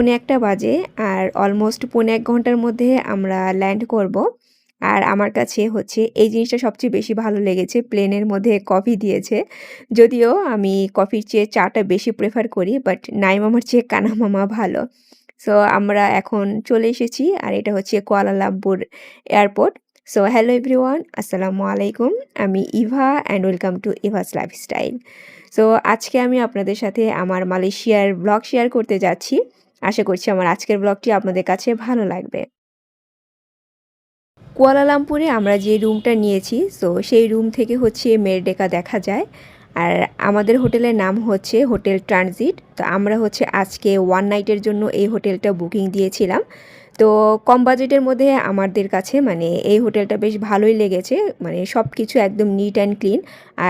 পৌনে একটা বাজে আর অলমোস্ট পৌনে এক ঘণ্টার মধ্যে আমরা ল্যান্ড করব। আর আমার কাছে হচ্ছে এই জিনিসটা সবচেয়ে বেশি ভালো লেগেছে প্লেনের মধ্যে কফি দিয়েছে। যদিও আমি কফির চেয়ে চাটা বেশি প্রেফার করি বাট নাইম আমার চেয়ে কানা মামা ভালো। সো আমরা এখন চলে এসেছি আর এটা হচ্ছে Kuala Lumpur airport so hello everyone আসসালামু আলাইকুম। আমি Eva and welcome to Eva's lifestyle so আজকে আমি আপনাদের সাথে আমার মালয়েশিয়ার ব্লগ শেয়ার করতে যাচ্ছি। আশা করছি আমার আজকের ব্লগটি আপনাদের কাছে ভালো লাগবে। কুয়ালালামপুরে আমরা যে রুমটা নিয়েছি সো সেই রুম থেকে হচ্ছে মেরডেকা দেখা যায়। আর আমাদের হোটেলের নাম হচ্ছে হোটেল ট্রানজিট। তো আমরা হচ্ছে আজকে ওয়ান নাইটের জন্য এই হোটেলটা বুকিং দিয়েছিলাম। তো কম বাজেটের মধ্যে আমাদের কাছে মানে এই হোটেলটা বেশ ভালোই লেগেছে। মানে সব কিছু একদম নিট অ্যান্ড ক্লিন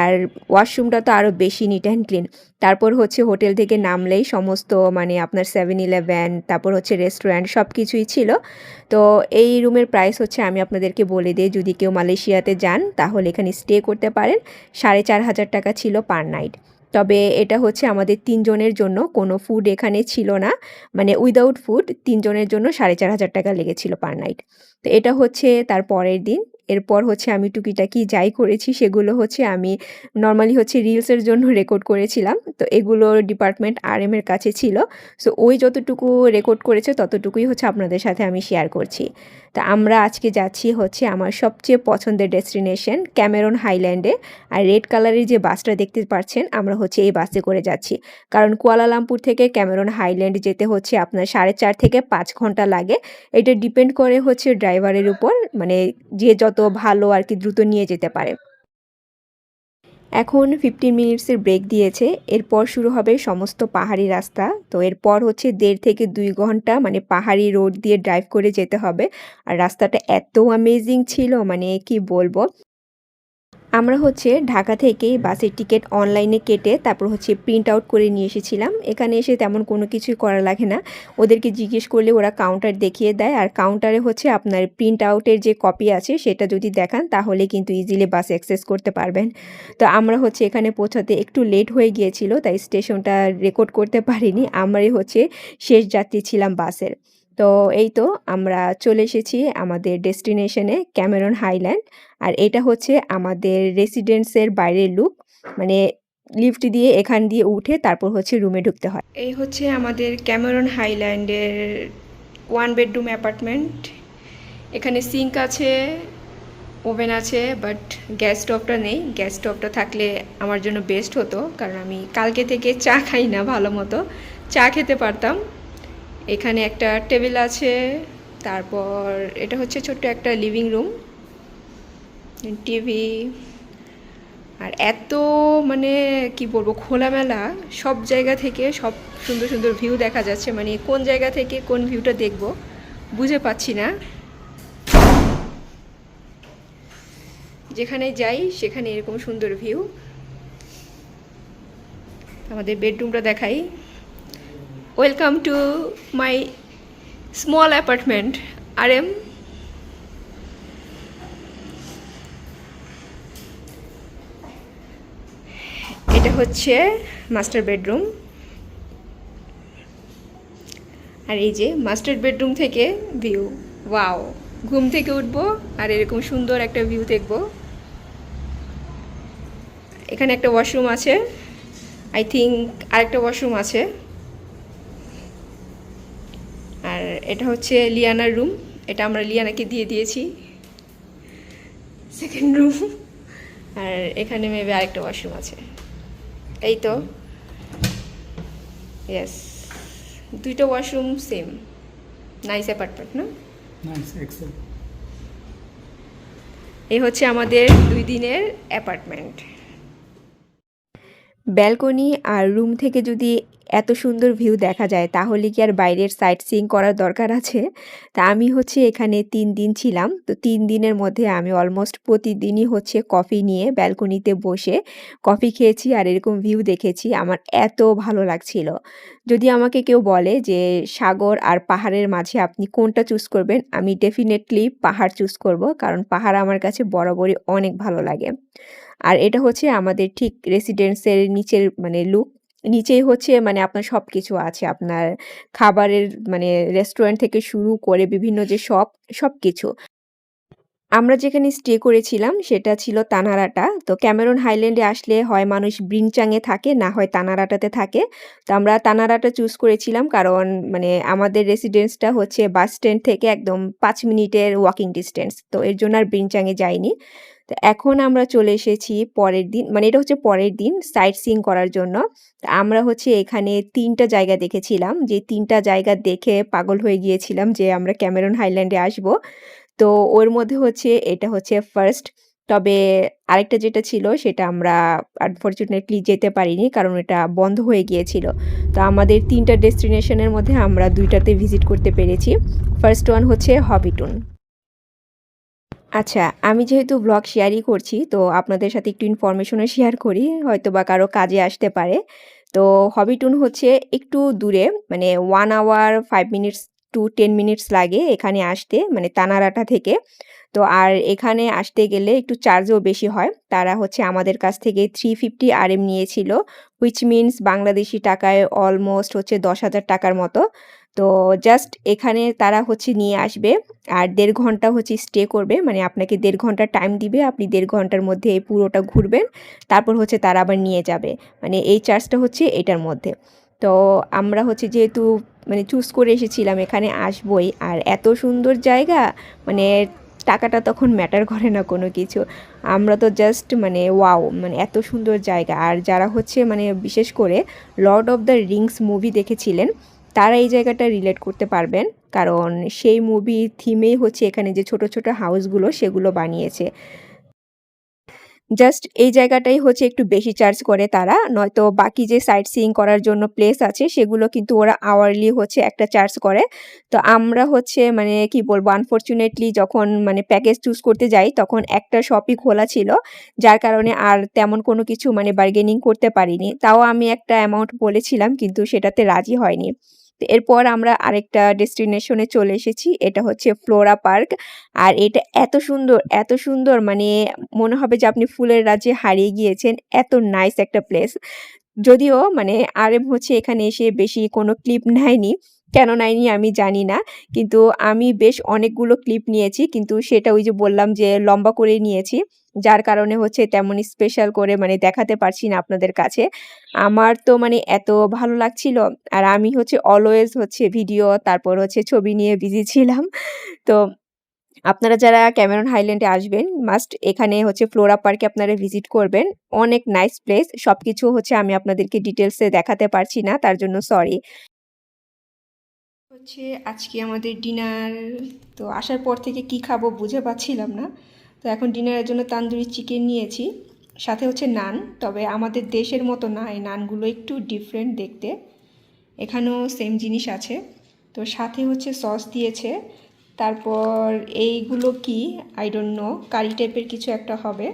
আর ওয়াশরুমটা তো আরও বেশি নিট অ্যান্ড ক্লিন তারপর হচ্ছে হোটেল থেকে নামলেই সমস্ত মানে আপনার সেভেন ইলেভেন তারপর হচ্ছে রেস্টুরেন্ট সব কিছুই ছিল। তো এই রুমের প্রাইস হচ্ছে আমি আপনাদেরকে বলে দিই, যদি কেউ মালয়েশিয়াতে যান তাহলে এখানে স্টে করতে পারেন। সাড়ে চার হাজার টাকা ছিল পার নাইট তবে এটা হচ্ছে আমাদের তিনজনের জন্য, কোনো ফুড এখানে ছিল না। মানে উইদাউট ফুড তিনজনের জন্য সাড়ে চার হাজার টাকা লেগেছিল পার নাইট তো এটা হচ্ছে তার পরের দিন। এরপর হচ্ছে আমি টুকিটাকি যাই করেছি, সেগুলো হচ্ছে আমি নর্মালি হচ্ছে রিলসের জন্য রেকর্ড করেছিলাম। তো এগুলোর ডিপার্টমেন্ট আর এম এর কাছে ছিল। সো ওই যতটুকু রেকর্ড করেছে, ততটুকুই হচ্ছে আপনাদের সাথে আমি শেয়ার করছি। তা আমরা আজকে যাচ্ছি হচ্ছে আমার সবচেয়ে পছন্দের ডেস্টিনেশন ক্যামেরন হাইল্যান্ডে আর রেড কালারের যে বাসটা দেখতে পাচ্ছেন, আমরা হচ্ছে এই বাসে করে যাচ্ছি। কারণ কুয়ালালামপুর থেকে ক্যামেরন হাইল্যান্ড যেতে হচ্ছে আপনার সাড়ে চার থেকে পাঁচ ঘণ্টা লাগে। এটা ডিপেন্ড করে হচ্ছে ড্রাইভারের উপর মানে যে যত ভালো আর কি দ্রুত নিয়ে যেতে পারে। এখন ফিফটিন মিনিটসের ব্রেক দিয়েছে, এরপর শুরু হবে সমস্ত পাহাড়ি রাস্তা। তো এরপর হচ্ছে দেড় থেকে দুই ঘণ্টা মানে পাহাড়ি রোড দিয়ে ড্রাইভ করে যেতে হবে। আর রাস্তাটা এত অ্যামেজিং ছিল মানে কি বলব? আমরা হচ্ছে ঢাকা থেকে বাসের টিকিট অনলাইনে কেটে তারপর হচ্ছে প্রিন্ট আউট করে নিয়ে এসেছিলাম। এখানে এসে তেমন কোনো কিছুই করা লাগে না। ওদেরকে জিজ্ঞেস করলে ওরা কাউন্টার দেখিয়ে দেয়। আর কাউন্টারে হচ্ছে আপনার প্রিন্ট আউটের যে কপি আছে সেটা যদি দেখান তাহলে কিন্তু ইজিলি বাস অ্যাক্সেস করতে পারবেন। তো আমরা হচ্ছে এখানে পৌঁছাতে একটু লেট হয়ে গিয়েছিল, তাই স্টেশনটা রেকর্ড করতে পারিনি। আমরাই হচ্ছে শেষ যাত্রী ছিলাম বাসের। তো এই তো আমরা চলে এসেছি আমাদের ডেস্টিনেশনে ক্যামেরন হাইল্যান্ড আর এটা হচ্ছে আমাদের রেসিডেন্সের বাইরের লুক মানে লিফট দিয়ে এখান দিয়ে উঠে তারপর হচ্ছে রুমে ঢুকতে হয়। এই হচ্ছে আমাদের ক্যামেরন হাইল্যান্ডের ওয়ান বেডরুম অ্যাপার্টমেন্ট এখানে সিঙ্ক আছে ওভেন আছে বাট গ্যাস স্টোভটা নেই। গ্যাস স্টোভটা থাকলে আমার জন্য বেস্ট হতো, কারণ আমি কালকে থেকে চা খাই না ভালো মতো। চা খেতে পারতাম এখানে একটা টেবিল আছে, তারপর এটা হচ্ছে ছোট্ট একটা লিভিং রুম টিভি আর এত মানে কি বলব, খোলামেলা, সব জায়গা থেকে সব সুন্দর সুন্দর ভিউ দেখা যাচ্ছে মানে কোন জায়গা থেকে কোন ভিউটা দেখব বুঝে পাচ্ছি না। যেখানে যাই সেখানে এরকম সুন্দর ভিউ আমাদের বেডরুমটা দেখাই। Welcome to my small apartment আর এম এটা হচ্ছে মাস্টার বেডরুম আর এই যে মাস্টার বেডরুম থেকে ভিউ ওয়াও ঘুম থেকে উঠবো আর এরকম সুন্দর একটা ভিউ দেখব। এখানে একটা ওয়াশরুম আছে। আই থিঙ্ক আরেকটা ওয়াশরুম আছে আর এটা হচ্ছে লিয়ানার রুম। এটা আমরা লিয়ানাকে দিয়ে দিয়েছি। সেকেন্ড রুম আর এখানে মেবে আরেকটা ওয়াশরুম আছে। এই তো। ইয়েস দুইটা ওয়াশরুম সেম নাইস অ্যাপার্টমেন্ট না? এই হচ্ছে আমাদের দুই দিনের অ্যাপার্টমেন্ট ব্যালকনি আর রুম থেকে যদি এত সুন্দর ভিউ দেখা যায়, তাহলে কি আর বাইরের সাইট সিইং করার দরকার আছে? তা আমি হচ্ছে এখানে তিন দিন ছিলাম। তো তিন দিনের মধ্যে আমি অলমোস্ট প্রতিদিনই হচ্ছে কফি নিয়ে ব্যালকনিতে বসে কফি খেয়েছি আর এরকম ভিউ দেখেছি। আমার এত ভালো লাগছিল। যদি আমাকে কেউ বলে যে, সাগর আর পাহাড়ের মাঝে আপনি কোনটা চুজ করবেন? আমি ডেফিনেটলি পাহাড় চুজ করব, কারণ পাহাড় আমার কাছে বরাবরই অনেক ভালো লাগে। আর এটা হচ্ছে আমাদের ঠিক রেসিডেন্সের নিচের মানে লুক নিচেই হচ্ছে মানে আপনার সব কিছু আছে। আপনার খাবারের মানে রেস্টুরেন্ট থেকে শুরু করে বিভিন্ন যে সব সব কিছু আমরা যেখানে স্টে করেছিলাম, সেটা ছিল তানারাটা। তো ক্যামেরন হাইল্যান্ডে আসলে হয় মানুষ ব্রিনচাংয়ে থাকে, না হয় তানারাটাতে থাকে। তো আমরা তানারাটা চুজ করেছিলাম কারণ মানে আমাদের রেসিডেন্সটা হচ্ছে বাস স্ট্যান্ড থেকে একদম পাঁচ মিনিটের ওয়াকিং ডিস্টেন্স তো এর জন্য আর ব্রিনচাংয়ে যাইনি। তো এখন আমরা চলে এসেছি পরের দিন মানে এটা হচ্ছে পরের দিন সাইট সিং করার জন্য। আমরা হচ্ছে এখানে তিনটা জায়গা দেখেছিলাম। যে তিনটা জায়গা দেখে পাগল হয়ে গিয়েছিলাম যে আমরা ক্যামেরন হাইল্যান্ডে আসব। তো ওর মধ্যে হচ্ছে, এটা হচ্ছে ফার্স্ট তবে আরেকটা যেটা ছিল সেটা আমরা আনফরচুনেটলি যেতে পারিনি কারণ এটা বন্ধ হয়ে গিয়েছিল। তো আমাদের তিনটা ডেস্টিনেশনের মধ্যে আমরা দুইটাতে ভিজিট করতে পেরেছি। ফার্স্ট ওয়ান হচ্ছে হবিটুন আচ্ছা আমি যেহেতু ব্লগ শেয়ারই করছি, তো আপনাদের সাথে একটু ইনফরমেশনও শেয়ার করি হয়তো বা কারও কাজে আসতে পারে। তো হবিটুন হচ্ছে একটু দূরে মানে one hour five minutes to ten minutes লাগে এখানে আসতে মানে তানারাটা থেকে। তো আর এখানে আসতে গেলে একটু চার্জও বেশি হয়। তারা হচ্ছে আমাদের কাছ থেকে থ্রি ফিফটি আর এম নিয়েছিল হুইচ মিনস বাংলাদেশি টাকায় অলমোস্ট হচ্ছে দশ হাজার টাকার মতো। তো জাস্ট এখানে তারা হচ্ছে নিয়ে আসবে আর দেড় ঘণ্টা হচ্ছে স্টে করবে। মানে আপনাকে দেড় ঘণ্টা টাইম দিবে, আপনি দেড় ঘণ্টার মধ্যে পুরোটা ঘুরবেন। তারপর হচ্ছে তারা আবার নিয়ে যাবে। মানে এই চার্জটা হচ্ছে এটার মধ্যে। তো আমরা হচ্ছে যেহেতু মানে চুজ করে এসেছিলাম এখানে আসবই, আর এত সুন্দর জায়গা মানে টাকাটা তখন ম্যাটার করে না কোনো কিছু। আমরা তো জাস্ট মানে ওয়াও মানে এত সুন্দর জায়গা। আর যারা হচ্ছে মানে বিশেষ করে Lord of the Rings movie দেখেছিলেন, তারা এই জায়গাটা রিলেট করতে পারবেন। কারণ সেই মুভি থিমেই হচ্ছে এখানে যে ছোট ছোট হাউসগুলো সেগুলো বানিয়েছে। জাস্ট এই জায়গাটাই হচ্ছে একটু বেশি চার্জ করে তারা। নয়তো বাকি যে সাইট সিইং করার জন্য প্লেস আছে, সেগুলো কিন্তু ওরা আওয়ারলি হচ্ছে একটা চার্জ করে। তো আমরা হচ্ছে মানে কি বলব আনফর্চুনেটলি যখন মানে প্যাকেজ চুজ করতে যাই, তখন একটা শপই খোলা ছিল, যার কারণে আর তেমন কোনো কিছু মানে বার্গেনিং করতে পারিনি। তাও আমি একটা অ্যামাউন্ট বলেছিলাম, কিন্তু সেটাতে রাজি হয়নি। এরপর আমরা আরেকটা ডেস্টিনেশনে চলে এসেছি, এটা হচ্ছে ফ্লোরা পার্ক আর এটা এত সুন্দর এত সুন্দর মানে মনে হবে যে আপনি ফুলের রাজ্যে হারিয়ে গিয়েছেন, এত নাইস একটা প্লেস যদিও মানে আরেম হচ্ছে এখানে এসে বেশি কোনো ক্লিপ নেয়নি। কেন নেয়নি আমি জানি না। কিন্তু আমি বেশ অনেকগুলো ক্লিপ নিয়েছি। কিন্তু সেটা ওই যে বললাম যে লম্বা করে নিয়েছি। যার কারণে হচ্ছে তেমন স্পেশাল করে মানে দেখাতে পারছি না আপনাদের কাছে। আমার তো মানে এত ভালো লাগছিল। আর আমি হচ্ছে অলওয়েজ হচ্ছে ভিডিও তারপর হচ্ছে ছবি নিয়ে বিজি ছিলাম। তো আপনারা যারা ক্যামেরন হাইল্যান্ডে আসবেন মাস্ট এখানে হচ্ছে ফ্লোরা পার্কে আপনারা ভিজিট করবেন। অনেক নাইস প্লেস সব কিছু হচ্ছে আমি আপনাদেরকে ডিটেলসে দেখাতে পারছি না, তার জন্য সরি হচ্ছে আজকে আমাদের ডিনার তো আসার পর থেকে কি খাব বুঝে পাচ্ছিলাম না। তো এখন ডিনারের জন্য তান্দুরি চিকেন নিয়েছি, সাথে হচ্ছে নান, তবে আমাদের দেশের মতো না, এই নানগুলো একটু ডিফারেন্ট দেখতে। এখানেও সেম জিনিস আছে। তো সাথে হচ্ছে সস দিয়েছে। তারপর এইগুলো কি? আই ডোন্ট নো কারি টাইপের কিছু একটা হবে।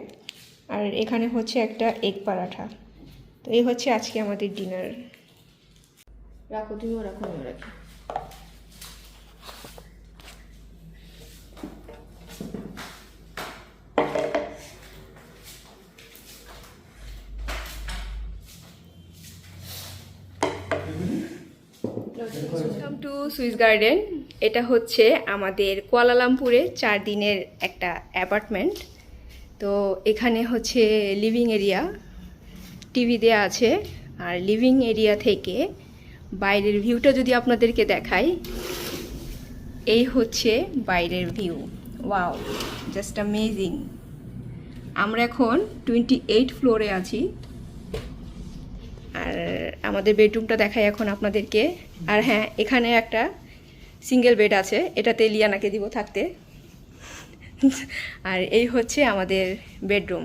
আর এখানে হচ্ছে একটা এগ পরাঠা। তো এই হচ্ছে আজকে আমাদের ডিনার রাখো, তুমিও রাখো রাখি। ওয়েলকাম টু সুইস গার্ডেন এটা হচ্ছে আমাদের কুয়ালালামপুরে চার দিনের একটা অ্যাপার্টমেন্ট। তো এখানে হচ্ছে লিভিং এরিয়া টিভি দেওয়া আছে। আর লিভিং এরিয়া থেকে বাইরের ভিউটা যদি আপনাদেরকে দেখাই, এই হচ্ছে বাইরের ভিউ ওয়াও জাস্ট অ্যামেজিং আমরা এখন টোয়েন্টি এইট ফ্লোরে আছি। আর আমাদের বেডরুমটা দেখাই এখন আপনাদেরকে। আর হ্যাঁ এখানে একটা সিঙ্গেল বেড আছে, এটাতে লিয়ানাকে দিব থাকতে। আর এই হচ্ছে আমাদের বেডরুম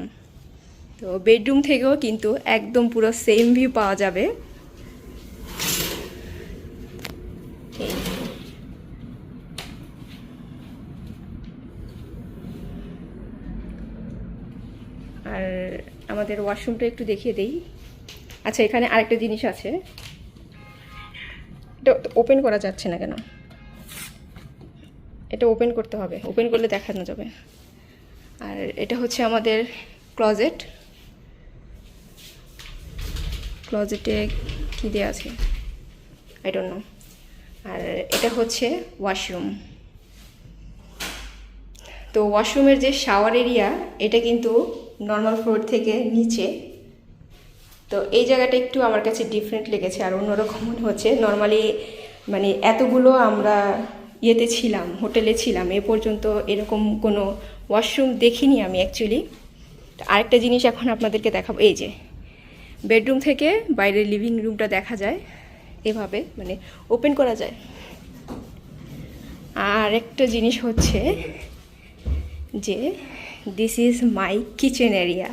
তো বেডরুম থেকেও কিন্তু একদম পুরো সেম ভিউ পাওয়া যাবে এই। আর আমাদের ওয়াশরুমটা একটু দেখিয়ে দেই। আচ্ছা এখানে আরেকটা জিনিস আছে। এটা ওপেন করা যাচ্ছে না কেন? এটা ওপেন করতে হবে। ওপেন করলে দেখানো যাবে। আর এটা হচ্ছে আমাদের ক্লজেট ক্লজেটে কী দেওয়া আছে? আই ডোন্ট নো আর এটা হচ্ছে ওয়াশরুম তো ওয়াশরুমের যে শাওয়ার এরিয়া এটা কিন্তু নর্মাল ফ্লোর থেকে নিচে। তো এই জায়গাটা একটু আমার কাছে ডিফারেন্ট লেগেছে আর অন্যরকম মনে হচ্ছে। নর্মালি মানে এতগুলো আমরা ইয়েতে ছিলাম, হোটেলে ছিলাম, এ পর্যন্ত এরকম কোনো ওয়াশরুম দেখিনি আমি অ্যাকচুয়ালি আরেকটা জিনিস এখন আপনাদেরকে দেখাবো, এই যে বেডরুম থেকে বাইরের লিভিং রুমটা দেখা যায় এভাবে মানে ওপেন করা যায়। আর একটা জিনিস হচ্ছে যে this is my kitchen area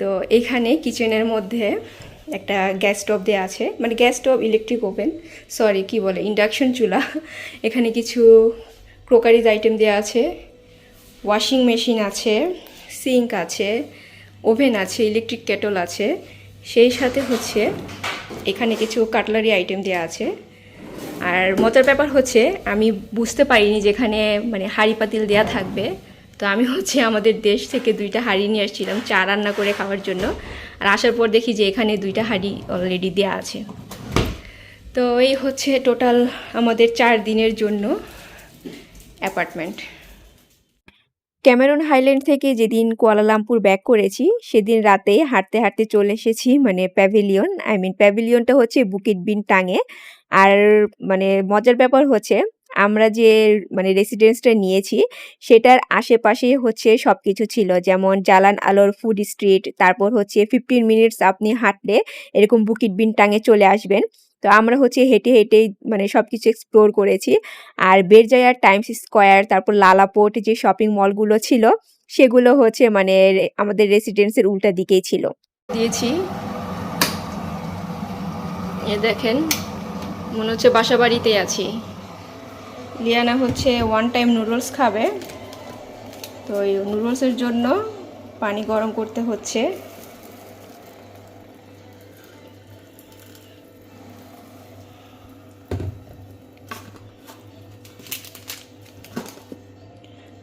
তো এখানে কিচেনের মধ্যে একটা গ্যাস স্টোভ দেওয়া আছে। মানে gas stove electric oven sorry কি বলে ইন্ডাকশন চুলা। এখানে কিছু ক্রোকারিজ আইটেম দেওয়া আছে। ওয়াশিং মেশিন আছে সিঙ্ক আছে ওভেন আছে ইলেকট্রিক কেটল আছে। সেই সাথে হচ্ছে এখানে কিছু কাটলারি আইটেম দেওয়া আছে। আর মজার ব্যাপার হচ্ছে, আমি বুঝতে পারিনি যেখানে মানে হাঁড়ি পাতিল দেওয়া থাকবে। তো আমি হচ্ছে আমাদের দেশ থেকে দুইটা হাঁড়ি নিয়ে আসছিলাম, চা রান্না করে খাওয়ার জন্য। আর আসার পর দেখি যে এখানে দুইটা হাঁড়ি অলরেডি দেওয়া আছে। তো এই হচ্ছে টোটাল আমাদের চার দিনের জন্য অ্যাপার্টমেন্ট ক্যামেরন হাইল্যান্ড থেকে যেদিন কুয়ালালামপুর ব্যাক করেছি, সেদিন রাতে হাঁটতে হাঁটতে চলে এসেছি মানে প্যাভিলিয়ন আই মিন প্যাভিলিয়নটা হচ্ছে বুকিট বিন টাঙে আর মানে মজার ব্যাপার হচ্ছে আমরা যে মানে রেসিডেন্সটা নিয়েছি, সেটার আশেপাশে হচ্ছে সব কিছু ছিল। যেমন জালান আলোর ফুড স্ট্রিট তারপর হচ্ছে ফিফটিন মিনিটস আপনি হাঁটলে এরকম বুকিট বিন টাঙে চলে আসবেন। তো আমরা হচ্ছে হেঁটে হেঁটেই মানে সব কিছু এক্সপ্লোর করেছি। আর বেরজায়ার টাইমস স্কোয়ার তারপর লালাপোর্ট যে শপিং মলগুলো ছিল, সেগুলো হচ্ছে মানে আমাদের রেসিডেন্সের উল্টা দিকেই ছিল। দিয়েছি। এ দেখেন, মনে হচ্ছে বাসা বাড়িতেই আছি। লিয়ানা হচ্ছে ওয়ান টাইম নুডলস খাবে। তো এই নুডলসের জন্য পানি গরম করতে হচ্ছে।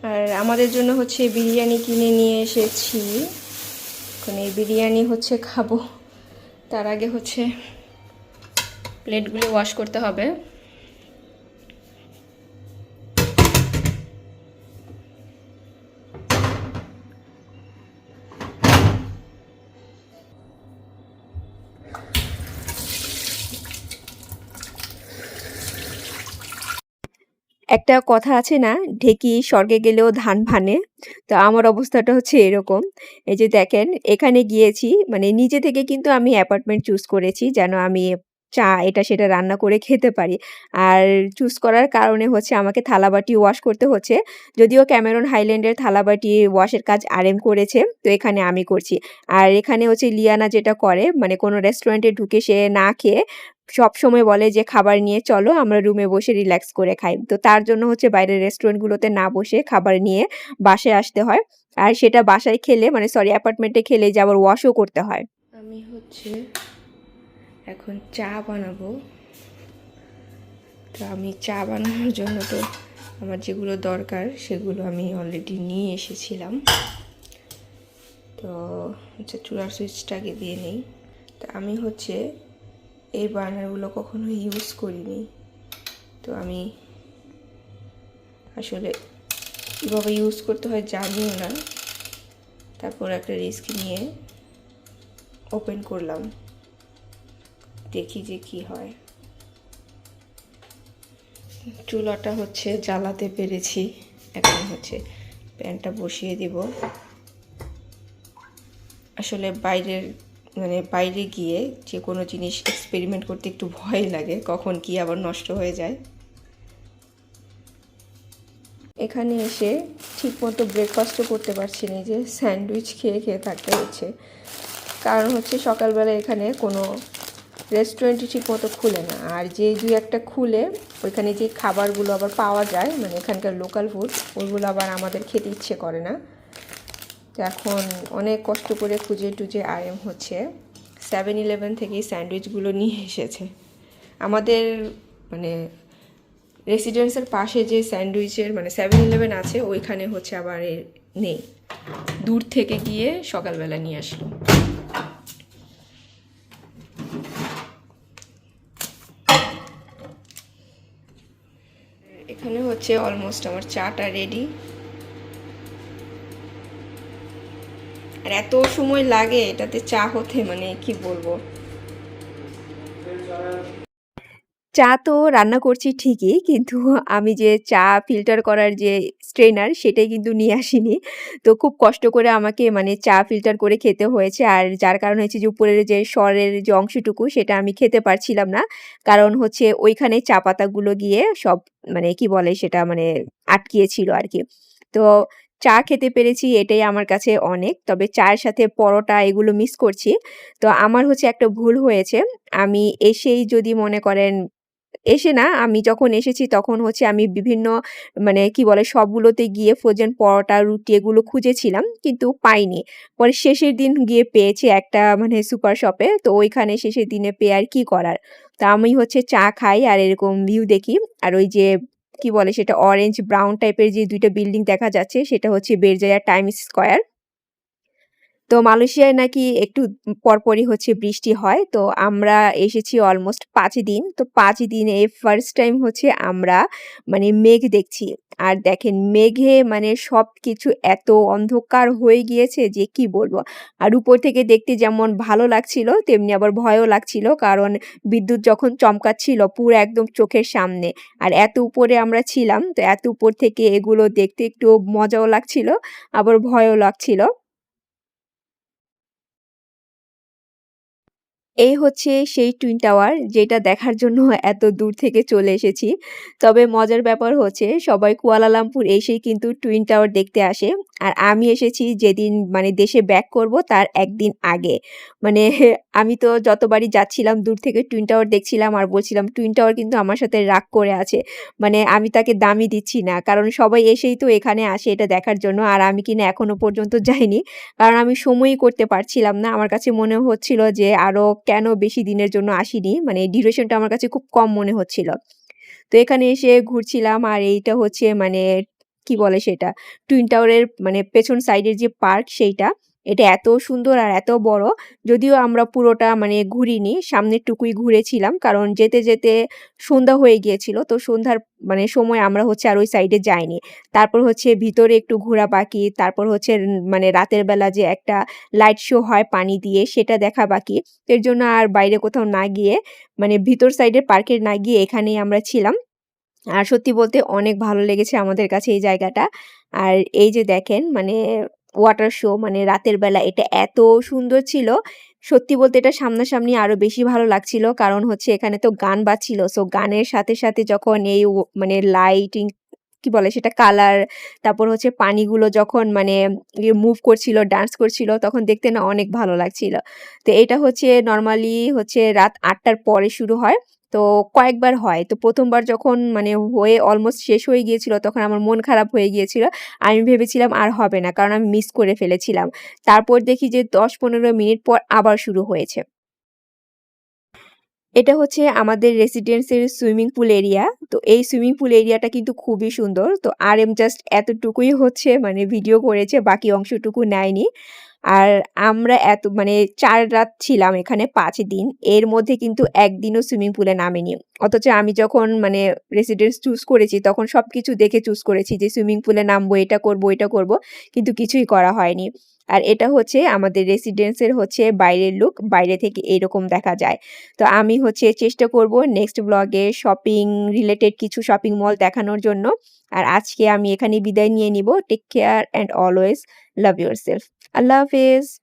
আর আমাদের জন্য হচ্ছে বিরিয়ানি কিনে নিয়ে এসেছি। এখন এই বিরিয়ানি হচ্ছে খাব। তার আগে হচ্ছে প্লেটগুলো ওয়াশ করতে হবে। একটা কথা আছে না, ঢেকি স্বর্গে গেলেও ধান ভানে। তো আমার অবস্থাটা হচ্ছে এরকম। এই যে দেখেন, এখানে গিয়েছি মানে নিজে থেকে কিন্তু আমি অ্যাপার্টমেন্ট চুজ করেছি যেন আমি চা এটা সেটা রান্না করে খেতে পারি। আর চুজ করার কারণে হচ্ছে আমাকে থালাবাটি ওয়াশ করতে হচ্ছে। যদিও ক্যামেরন হাইল্যান্ডের থালাবাটি ওয়াশের কাজ আরএম করেছে, তো এখানে আমি করছি। আর এখানে হচ্ছে লিয়ানা যেটা করে মানে কোনো রেস্টুরেন্টে ঢুকে সে না খেয়ে সব সময় বলে যে, খাবার নিয়ে চলো, আমরা রুমে বসে রিল্যাক্স করে খাই। তো তার জন্য হচ্ছে বাইরের রেস্টুরেন্টগুলোতে না বসে খাবার নিয়ে বাসায় আসতে হয়। আর সেটা বাসায় খেলে মানে সরি অ্যাপার্টমেন্টে খেলে যে আবার ওয়াশও করতে হয়। আমি হচ্ছে এখন চা বানাবো। তো আমি চা বানানোর জন্য তো আমার যেগুলো দরকার, সেগুলো আমি অলরেডি নিয়ে এসেছিলাম। তো হচ্ছে চুলার সুইচটাকে দিয়ে নেই। তো আমি হচ্ছে এই বার্নারগুলো কখনো ইউজ করিনি। তো আমি আসলে কীভাবে ইউজ করতে হয় জানিও না। তারপর একটা রিস্ক নিয়ে ওপেন করলাম। দেখি যে কি হয়। চুলাটা হচ্ছে জ্বালাতে পেরেছি। এখন হচ্ছে প্যানটা বসিয়ে দিব। আসলে বাইরের মানে বাইরে গিয়ে যে কোনো জিনিস এক্সপেরিমেন্ট করতে একটু ভয় লাগে, কখন কি আবার নষ্ট হয়ে যায়। এখানে এসে ঠিকমতো ব্রেকফাস্টও করতে পারছি না যে স্যান্ডউইচ খেয়ে খেয়ে থাকতে হচ্ছে। কারণ হচ্ছে সকালবেলা এখানে কোনো রেস্টুরেন্টই ঠিকমতো খুলে না। আর যে দুই একটা খুলে, ওইখানে যে খাবারগুলো আবার পাওয়া যায় মানে এখানকার লোকাল ফুড ওইগুলো আবার আমাদের খেতে ইচ্ছে করে না। তো এখন অনেক কষ্ট করে খুঁজে টুজে আইএম হচ্ছে। সেভেন ইলেভেন থেকে এই স্যান্ডউইচগুলো নিয়ে এসেছে। আমাদের মানে রেসিডেন্সের পাশে যে স্যান্ডউইচের মানে সেভেন ইলেভেন আছে, ওইখানে হচ্ছে আবার নেই। দূর থেকে গিয়ে সকালবেলা নিয়ে আসলো। এখানে হচ্ছে অলমোস্ট আমার চাটা রেডি আর এত সময় লাগে এটাতে চা হতে মানে কি বলব? চা তো রান্না করছি ঠিকই, কিন্তু আমি যে চা ফিল্টার করার যে স্ট্রেনার সেটাই কিন্তু নিয়ে আসিনি। তো খুব কষ্ট করে আমাকে মানে চা ফিল্টার করে খেতে হয়েছে, আর যার কারণ হচ্ছে যে উপরের যে স্বরের যে অংশটুকু সেটা আমি খেতে পারছিলাম না। কারণ হচ্ছে ওইখানে চা পাতাগুলো গিয়ে সব মানে কি বলে সেটা মানে আটকিয়েছিল আর কি। তো চা খেতে পেরেছি এটাই আমার কাছে অনেক তবে চায়ের সাথে পরোটা এগুলো মিস করছি তো আমার হচ্ছে একটা ভুল হয়েছে আমি এসেই যদি মনে করেন এসে না আমি যখন এসেছি তখন হচ্ছে আমি বিভিন্ন মানে কি বলে সবগুলোতে গিয়ে ফ্রোজেন পরোটা, রুটি এগুলো খুঁজেছিলাম কিন্তু পাইনি। পরে শেষের দিন গিয়ে পেয়েছি একটা মানে সুপার শপে। তো ওইখানে শেষের দিনে পেয়ে আর কি করার। তা আমি হচ্ছে চা খাই আর এরকম ভিউ দেখি। আর ওই যে কি বলে সেটা অরেঞ্জ ব্রাউন টাইপের যে দুইটা বিল্ডিং দেখা যাচ্ছে সেটা হচ্ছে বেরজায়া টাইম স্কয়ার। তো মালয়েশিয়ায় নাকি একটু পরপরই হচ্ছে বৃষ্টি হয়। তো আমরা এসেছি অলমোস্ট পাঁচ দিন। তো ৫ দিনে ফার্স্ট টাইম হচ্ছে আমরা মানে মেঘ দেখছি। আর দেখেন মেঘে মানে সব কিছু এত অন্ধকার হয়ে গিয়েছে যে কি বলব। আর উপর থেকে দেখতে যেমন ভালো লাগছিল, তেমনি আবার ভয়ও লাগছিল। কারণ বিদ্যুৎ যখন চমকাচ্ছিল পুরো একদম চোখের সামনে। আর এত উপরে আমরা ছিলাম, তো এত উপর থেকে এগুলো দেখতে একটু মজাও লাগছিল, আবার ভয়ও লাগছিল। এই হচ্ছে সেই টুইন টাওয়ার যেটা দেখার জন্য এত দূর থেকে চলে এসেছি। তবে মজার ব্যাপার হচ্ছে, সবাই কুয়ালালামপুর এসেই কিন্তু টুইন টাওয়ার দেখতে আসে। আর আমি এসেছি যেদিন মানে দেশে ব্যাক করব তার একদিন আগে। মানে আমি তো যতবারই যাচ্ছিলাম, দূর থেকে টুইন টাওয়ার দেখছিলাম আর বলছিলাম টুইন টাওয়ার কিন্তু আমার সাথে রাগ করে আছে। মানে আমি তাকে দামই দিচ্ছি না। কারণ সবাই এসেই তো এখানে আসে এটা দেখার জন্য। আর আমি কিনা এখনও পর্যন্ত যাইনি। কারণ আমি সময়ই করতে পারছিলাম না। আমার কাছে মনে হচ্ছিল যে আরও কেন বেশি দিনের জন্য আসিনি। মানে ডিউরেশনটা আমার কাছে খুব কম মনে হচ্ছিল। তো এখানে এসে ঘুরছিলাম আর এইটা হচ্ছে মানে কি বলে সেটা? টুইন টাওয়ারের মানে পেছন সাইডের যে পার্ক সেইটা। এটা এত সুন্দর আর এত বড়, যদিও আমরা পুরোটা মানে ঘুরিনি সামনের টুকুই ঘুরেছিলাম, কারণ যেতে যেতে সন্ধ্যা হয়ে গিয়েছিল, তো সন্ধ্যার মানে সময় আমরা হচ্ছে আর ওই সাইডে যাইনি। তারপর হচ্ছে ভিতরে একটু ঘোরা বাকি, তারপর হচ্ছে মানে রাতের বেলা যে একটা লাইট শো হয় পানি দিয়ে, সেটা দেখা বাকি। এর জন্য আর বাইরে কোথাও না গিয়ে মানে ভিতর সাইডের পার্কের না গিয়ে এখানেই আমরা ছিলাম। আর সত্যি বলতে অনেক ভালো লেগেছে আমাদের কাছে এই জায়গাটা। আর এই যে দেখেন মানে ওয়াটার শো মানে রাতের বেলা এটা এত সুন্দর ছিল। সত্যি বলতে এটা সামনাসামনি আরও বেশি ভালো লাগছিল। কারণ হচ্ছে এখানে তো গান বাজছিল। সো গানের সাথে সাথে যখন এই মানে লাইটিং কি বলে সেটা কালার তারপর হচ্ছে পানিগুলো যখন মানে মুভ করছিল ডান্স করছিল, তখন দেখতে না অনেক ভালো লাগছিল। তো এটা হচ্ছে নর্মালি হচ্ছে রাত আটটার পরে শুরু হয়। তো কয়েকবার হয়। তো প্রথমবার যখন মানে হয়ে অলমোস্ট শেষ হয়ে গিয়েছিল তখন আমার মন খারাপ হয়ে গিয়েছিল। আমি ভেবেছিলাম আর হবে না কারণ আমি মিস করে ফেলেছিলাম। তারপর দেখি যে দশ পনেরো মিনিট পর আবার শুরু হয়েছে। এটা হচ্ছে আমাদের রেসিডেন্সের সুইমিং পুল এরিয়া তো এই সুইমিং পুল এরিয়াটা কিন্তু খুবই সুন্দর। তো আর এম জাস্ট এতটুকুই হচ্ছে মানে ভিডিও করেছে, বাকি অংশটুকু নেয়নি। আর আমরা এত মানে চার রাত ছিলাম এখানে পাঁচ দিন। এর মধ্যে কিন্তু একদিনও সুইমিং পুলে নামিনি। অথচ আমি যখন মানে রেসিডেন্স চুজ করেছি তখন সব কিছু দেখে চুজ করেছি যে সুইমিং পুলে নামবো, এটা করব, এটা করব। কিন্তু কিছুই করা হয়নি। আর এটা হচ্ছে আমাদের রেসিডেন্সের হচ্ছে বাইরের লুক। বাইরে থেকে এরকম দেখা যায়। তো আমি হচ্ছে চেষ্টা করব নেক্সট ব্লগে শপিং রিলেটেড কিছু শপিং মল দেখানোর জন্য। আর আজকে আমি এখানে বিদায় নিয়ে নিব। Take care and always love yourself. Allah Hafiz.